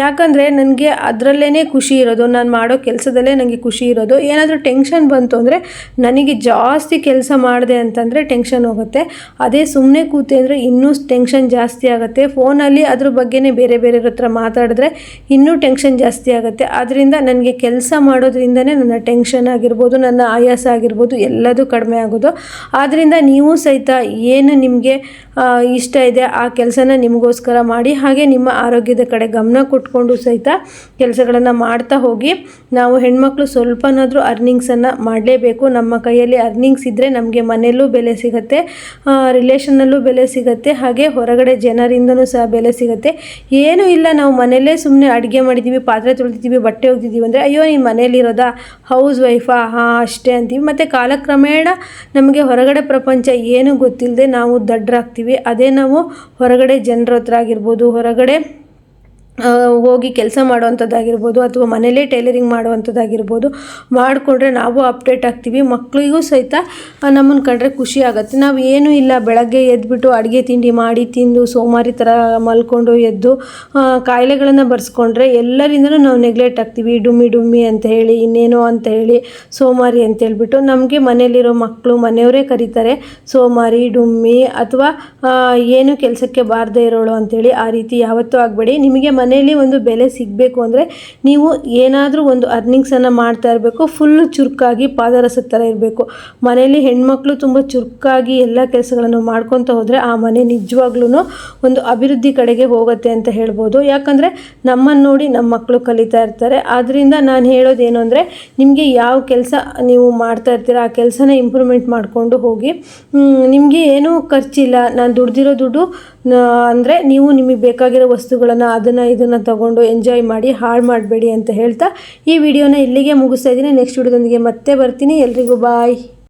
ಯಾಕಂದರೆ ನನಗೆ ಅದರಲ್ಲೇ ಖುಷಿ ಇರೋದು, ನಾನು ಮಾಡೋ ಕೆಲಸದಲ್ಲೇ ನನಗೆ ಖುಷಿ ಇರೋದು. ಏನಾದರೂ ಟೆನ್ಷನ್ ಬಂತು ಅಂದರೆ ನನಗೆ ಜಾಸ್ತಿ ಕೆಲಸ ಮಾಡಿದೆ ಅಂತಂದರೆ ಟೆನ್ಷನ್ ಹೋಗುತ್ತೆ. ಅದೇ ಸುಮ್ಮನೆ ಕೂತೆ ಅಂದರೆ ಇನ್ನೂ ಟೆನ್ಷನ್ ಜಾಸ್ತಿ ಆಗುತ್ತೆ. ಫೋನಲ್ಲಿ ಅದ್ರ ಬಗ್ಗೆನೇ ಬೇರೆ ಬೇರೆಯವ್ರ ಹತ್ರ ಮಾತಾಡಿದ್ರೆ ಇನ್ನೂ ಟೆನ್ಷನ್ ಜಾಸ್ತಿ ಆಗುತ್ತೆ. ಆದ್ದರಿಂದ ನನಗೆ ಕೆಲಸ ಮಾಡೋದ್ರಿಂದನೇ ನನ್ನ ಟೆನ್ಷನ್ ಆಗಿರ್ಬೋದು, ನನ್ನ ಆಯಾಸ ಆಗಿರ್ಬೋದು ಎಲ್ಲದೂ ಕಡಿಮೆ ಆಗೋದು. ಆದ್ದರಿಂದ ನೀವು ಸಹಿತ ಏನು ನಿಮಗೆ ಇಷ್ಟ ಇದೆ ಆ ಕೆಲಸನ ನಿಮಗೋಸ್ಕರ ಮಾಡಿ. ಹಾಗೆ ನಿಮ್ಮ ಆರೋಗ್ಯದ ಕಡೆ ಗಮನ ಕೊಟ್ಕೊಂಡು ಸಹಿತ ಕೆಲಸಗಳನ್ನು ಮಾಡ್ತಾ ಹೋಗಿ ನಾವು ಹೆಣ್ಮಕ್ಳು ಸ್ವಲ್ಪನಾದರೂ ಅರ್ನಿಂಗ್ಸನ್ನು ಮಾಡಲೇಬೇಕು. ನಮ್ಮ ಕೈಯಲ್ಲಿ ಅರ್ನಿಂಗ್ಸ್ ಇದ್ದರೆ ನಮಗೆ ಮನೆಯಲ್ಲೂ ಬೆಲೆ ಸಿಗುತ್ತೆ ರಿಲೇಷನ್ನಲ್ಲೂ ಬೆಲೆ ಸಿಗುತ್ತೆ, ಹಾಗೆ ಹೊರಗಡೆ ಜನರಿಂದನೂ ಸಹ ಬೆಲೆ ಸಿಗುತ್ತೆ. ಏನೂ ಇಲ್ಲ, ನಾವು ಮನೆಯಲ್ಲೇ ಸುಮ್ಮನೆ ಅಡುಗೆ ಮಾಡಿದ್ದೀವಿ ಪಾತ್ರೆ ತೊಳಿತಿದ್ದೀವಿ ಬಟ್ಟೆ ಒಗ್ದಿದ್ದೀವಿ ಅಂದರೆ, ಅಯ್ಯೋ, ನೀನು ಮನೇಲಿರೋದಾ ಹೌಸ್ ವೈಫಾ ಹಾಂ, ಅಷ್ಟೇ ಅಂತೀವಿ. ಮತ್ತು ಕಾಲಕ್ರಮೇಣ ನಮಗೆ ಹೊರಗಡೆ ಪ್ರಪಂಚ ಏನೂ ಗೊತ್ತಿಲ್ಲದೆ ನಾವು ದಡ್ಡರಾಗ್ತೀವಿ ಅದೇ ನಾವು ಹೊರಗಡೆ ಜನರ ಹತ್ರ ಆಗಿರ್ಬೋದು, ಹೊರಗಡೆ ಹೋಗಿ ಕೆಲಸ ಮಾಡುವಂಥದ್ದಾಗಿರ್ಬೋದು ಅಥವಾ ಮನೇಲೇ ಟೈಲರಿಂಗ್ ಮಾಡುವಂಥದ್ದಾಗಿರ್ಬೋದು ಮಾಡಿಕೊಂಡ್ರೆ ನಾವು ಅಪ್ಡೇಟ್ ಆಗ್ತೀವಿ. ಮಕ್ಕಳಿಗೂ ಸಹಿತ ನಮ್ಮನ್ನು ಕಂಡ್ರೆ ಖುಷಿ ಆಗುತ್ತೆ. ನಾವು ಏನೂ ಇಲ್ಲ, ಬೆಳಗ್ಗೆ ಎದ್ಬಿಟ್ಟು ಅಡುಗೆ ತಿಂಡಿ ಮಾಡಿ ತಿಂದು ಸೋಮಾರಿ ಥರ ಮಲ್ಕೊಂಡು ಎದ್ದು ಕಾಯಿಲೆಗಳನ್ನು ಬರ್ಸ್ಕೊಂಡ್ರೆ ಎಲ್ಲರಿಂದನೂ ನಾವು ನೆಗ್ಲೆಕ್ಟ್ ಆಗ್ತೀವಿ. ಡುಮ್ಮಿ ಡುಮ್ಮಿ ಅಂತ ಹೇಳಿ, ಇನ್ನೇನೋ ಅಂತ ಹೇಳಿ ಸೋಮಾರಿ ಅಂತ ಹೇಳ್ಬಿಟ್ಟು ನಮಗೆ ಮನೆಯಲ್ಲಿರೋ ಮಕ್ಕಳು ಮನೆಯವರೇ ಕರೀತಾರೆ. ಸೋಮಾರಿ, ಡುಮ್ಮಿ ಅಥವಾ ಏನು ಕೆಲಸಕ್ಕೆ ಬಾರದೇ ಇರೋಳು ಅಂತೇಳಿ ಆ ರೀತಿ ಯಾವತ್ತೂ ಆಗಬೇಡಿ. ನಿಮಗೆ ಮನೆಯಲ್ಲಿ ಒಂದು ಬೆಲೆ ಸಿಗಬೇಕು ಅಂದರೆ ನೀವು ಏನಾದರೂ ಒಂದು ಅರ್ನಿಂಗ್ಸನ್ನು ಮಾಡ್ತಾ ಇರಬೇಕು ಫುಲ್ಲು ಚುರುಕಾಗಿ ಪಾದರಸದ ಥರ ಇರಬೇಕು. ಮನೆಯಲ್ಲಿ ಹೆಣ್ಮಕ್ಳು ತುಂಬ ಚುರುಕಾಗಿ ಎಲ್ಲ ಕೆಲಸಗಳನ್ನು ಮಾಡ್ಕೊತ ಹೋದರೆ ಆ ಮನೆ ನಿಜವಾಗ್ಲೂ ಒಂದು ಅಭಿವೃದ್ಧಿ ಕಡೆಗೆ ಹೋಗುತ್ತೆ ಅಂತ ಹೇಳ್ಬೋದು. ಯಾಕಂದರೆ ನಮ್ಮನ್ನು ನೋಡಿ ನಮ್ಮ ಮಕ್ಕಳು ಕಲಿತಾ ಇರ್ತಾರೆ. ಆದ್ದರಿಂದ ನಾನು ಹೇಳೋದೇನು ಅಂದರೆ ನಿಮಗೆ ಯಾವ ಕೆಲಸ ನೀವು ಮಾಡ್ತಾ ಇರ್ತೀರ, ಆ ಕೆಲಸನ ಇಂಪ್ರೂವ್ಮೆಂಟ್ ಮಾಡಿಕೊಂಡು ಹೋಗಿ ನಿಮಗೆ ಏನೂ ಖರ್ಚಿಲ್ಲ. ನಾನು ದುಡ್ದಿರೋ ದುಡ್ಡು ಅಂದರೆ ನೀವು ನಿಮಗೆ ಬೇಕಾಗಿರೋ ವಸ್ತುಗಳನ್ನು ಅದನ್ನು ಇದನ್ನು ತಗೊಂಡು ಎಂಜಾಯ್ ಮಾಡಿ, ಹಾಳು ಮಾಡಬೇಡಿ ಅಂತ ಹೇಳ್ತಾ ಈ ವಿಡಿಯೋನ ಇಲ್ಲಿಗೆ ಮುಗಿಸ್ತಾ ಇದ್ದೀನಿ. ನೆಕ್ಸ್ಟ್ ವಿಡಿಯೋದೊಂದಿಗೆ ಮತ್ತೆ ಬರ್ತೀನಿ. ಎಲ್ರಿಗೂ ಬಾಯ್